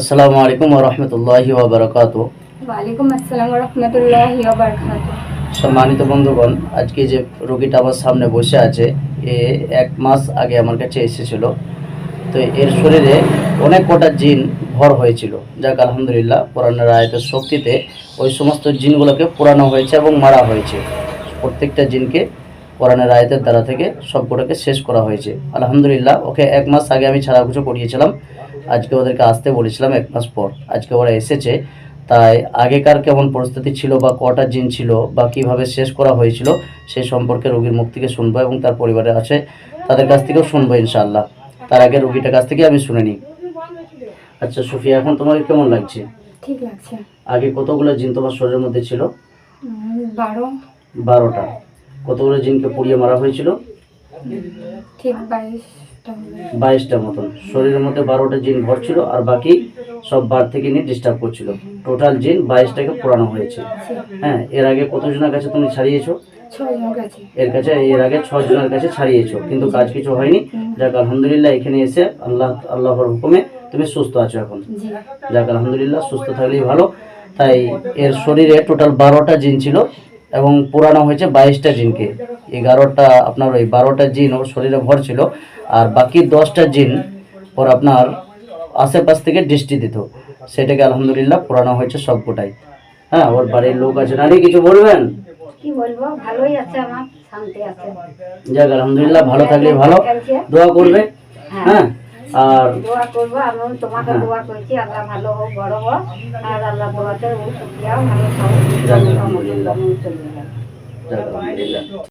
আসসালামু আলাইকুম রহমতুল্লাহি ওবরাকাত ওয়ালাইকুম আসসালাম রহমতুল্লাহি ওবারকাতুহু সম্মানিত বন্ধুগণ আজকে যে রোগীটা আমার সামনে বসে আছে এ এক মাস আগে আমার কাছে এসেছিল। তো এর শরীরে অনেক কটা জিন ভর হয়েছিল। যাক আলহামদুলিল্লাহ পুরানোর আয়তের শক্তিতে ওই সমস্ত জিনগুলোকে পোড়ানো হয়েছে এবং মারা হয়েছে। প্রত্যেকটা জিনকে কোরআনের আয়তের দ্বারা থেকে সবগুলোকে শেষ করা হয়েছে। আলহামদুলিল্লাহ ওকে এক মাস আগে আমি ছাড়া কিছু করিয়েছিলাম। আজকে ওদেরকে আসতে বলেছিলাম এক মাস পর। আজকে ওরা এসেছে। তাই আগেকার কেমন পরিস্থিতি ছিল বা কটা জিন ছিল বা কীভাবে শেষ করা হয়েছিল সেই সম্পর্কে রোগীর মুখ থেকে শুনব এবং তার পরিবারে আছে তাদের কাছ থেকেও শুনব ইনশাআল্লাহ। তার আগে রোগীটার কাছ থেকে আমি শুনে নিই। আচ্ছা সুফিয়া এখন তোমাকে কেমন লাগছে? ঠিক লাগছে। আগে কতগুলো জিন তোমার শরীরের মধ্যে ছিল? বারো। বারোটা। কতগুলো জিনকে পুড়িয়ে মারা হয়েছিল? ঠিক বাইশটা মতন। শরীরের মধ্যে বারোটা জিন ভর ছিল আর বাকি সব বার থেকে নিয়ে ডিস্টার্ব করছিল। টোটাল জিন বাইশটাকে পোড়ানো হয়েছে। হ্যাঁ এর আগে কতজনের কাছে তুমি ছাড়িয়েছো? এর কাছে এর আগে ছ জনের কাছে ছাড়িয়েছো কিন্তু কাজ কিছু হয়নি। যাক আলহামদুলিল্লাহ এখানে এসে আল্লাহ আল্লাহর হুকুমে তুমি সুস্থ আছো এখন। যাক আলহামদুলিল্লাহ সুস্থ থাকলেই ভালো। তাই এর শরীরে টোটাল বারোটা জিন ছিল এবং পুরানো হয়েছে বাইশটা জিনকে। এগারোটা আপনার ওই বারোটা জিন ওর শরীরে ভর ছিল আর বাকি দশটা জিন ওর আপনার আশেপাশ থেকে দৃষ্টি দিত। সেটাকে আলহামদুলিল্লাহ পুরানো হয়েছে সবকটাই হ্যাঁ ওর বাড়ির লোক আছে। নারী কিছু বলবেন? কি বলব? ভালোই আছে আমার শান্তি আছে। যাক আলহামদুলিল্লাহ ভালো থাকলে ভালো। দোয়া করবে। হ্যাঁ। আর দোয়া করব আমিও তোমাকে হ্যাঁ। দোয়া করছি। আল্লাহ ভালো হোক বড় হোক। আর আল্লাহ দোয়াতে ও ভালো আলহামদুলিল্লাহ।